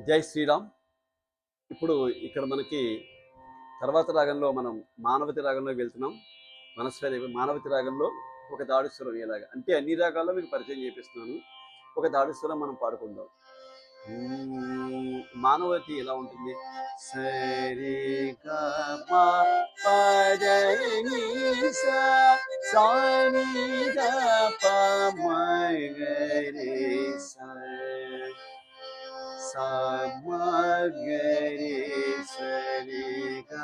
జై శ్రీరామ్. ఇప్పుడు ఇక్కడ మనకి తర్వాత రాగంలో మనం మానవతి రాగంలో వెళ్తున్నాం. మనస్వరి మానవతి రాగంలో ఒక దాడుస్వరం ఎలాగ అంటే అన్ని రాగాల్లో మీకు పరిచయం చేపిస్తున్నాను. ఒక దాడుస్వరం మనం పాడుకుందాం. మానవతి ఎలా ఉంటుంది? సరే సా 三万愿你随你干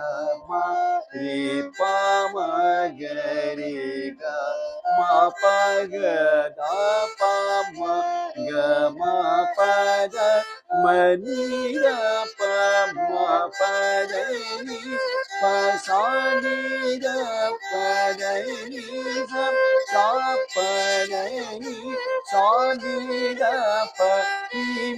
嘛？一八万愿你干嘛？八个大八万个嘛八的，满你的八万八的你，八三的的八的你，八三的你，三的的八一。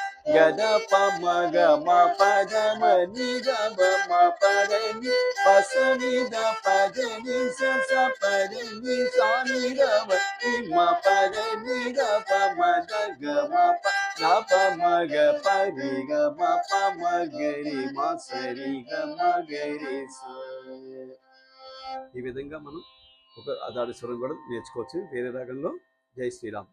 పద మగ పద ని స గ పమ గ గద పమ గ మ పద మని గ బ మ ద స స పద ని సా గ ప ద ప ద గ రి గ గరి సరి గ గరి స ఈ విధంగా మనం ఒక అదాడి స్వరం కూడా నేర్చుకోవచ్చు. వేరే రాగంలో జై శ్రీరామ్.